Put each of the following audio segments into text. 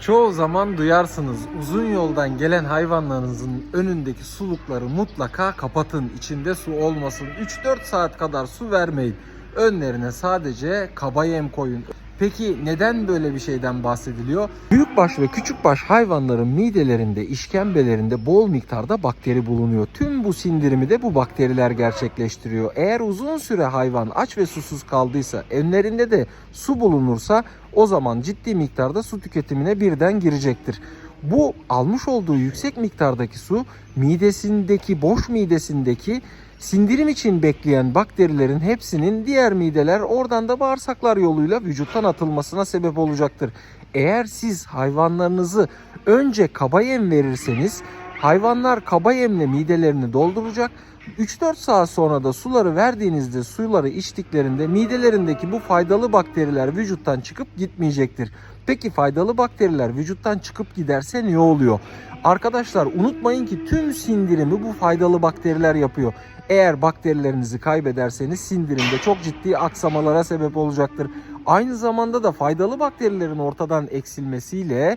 Çoğu zaman duyarsınız uzun yoldan gelen hayvanlarınızın önündeki sulukları mutlaka kapatın. İçinde su olmasın. 3-4 saat kadar su vermeyin. Önlerine sadece kaba yem koyun. Peki neden böyle bir şeyden bahsediliyor? Büyükbaş ve küçükbaş hayvanların midelerinde, işkembelerinde bol miktarda bakteri bulunuyor. Tüm bu sindirimi de bu bakteriler gerçekleştiriyor. Eğer uzun süre hayvan aç ve susuz kaldıysa, önlerinde de su bulunursa o zaman ciddi miktarda su tüketimine birden girecektir. Bu almış olduğu yüksek miktardaki su midesindeki, boş midesindeki sindirim için bekleyen bakterilerin hepsinin diğer mideler oradan da bağırsaklar yoluyla vücuttan atılmasına sebep olacaktır. Eğer siz hayvanlarınızı önce kaba yem verirseniz hayvanlar kaba yemle midelerini dolduracak. 3-4 saat sonra da suları verdiğinizde suları içtiklerinde midelerindeki bu faydalı bakteriler vücuttan çıkıp gitmeyecektir. Peki faydalı bakteriler vücuttan çıkıp giderse ne oluyor? Arkadaşlar unutmayın ki tüm sindirimi bu faydalı bakteriler yapıyor. Eğer bakterilerinizi kaybederseniz sindirimde çok ciddi aksamalara sebep olacaktır. Aynı zamanda da faydalı bakterilerin ortadan eksilmesiyle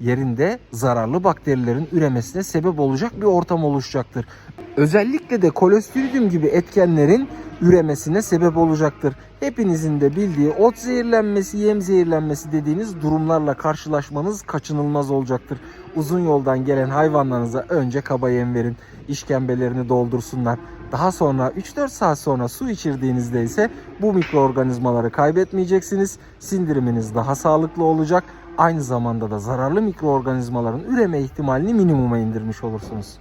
yerinde zararlı bakterilerin üremesine sebep olacak bir ortam oluşacaktır. Özellikle de Clostridium gibi etkenlerin üremesine sebep olacaktır. Hepinizin de bildiği ot zehirlenmesi, yem zehirlenmesi dediğiniz durumlarla karşılaşmanız kaçınılmaz olacaktır. Uzun yoldan gelen hayvanlarınıza önce kaba yem verin. işkembelerini doldursunlar. Daha sonra 3-4 saat sonra su içirdiğinizde ise bu mikroorganizmaları kaybetmeyeceksiniz. Sindiriminiz daha sağlıklı olacak. Aynı zamanda da zararlı mikroorganizmaların üreme ihtimalini minimuma indirmiş olursunuz.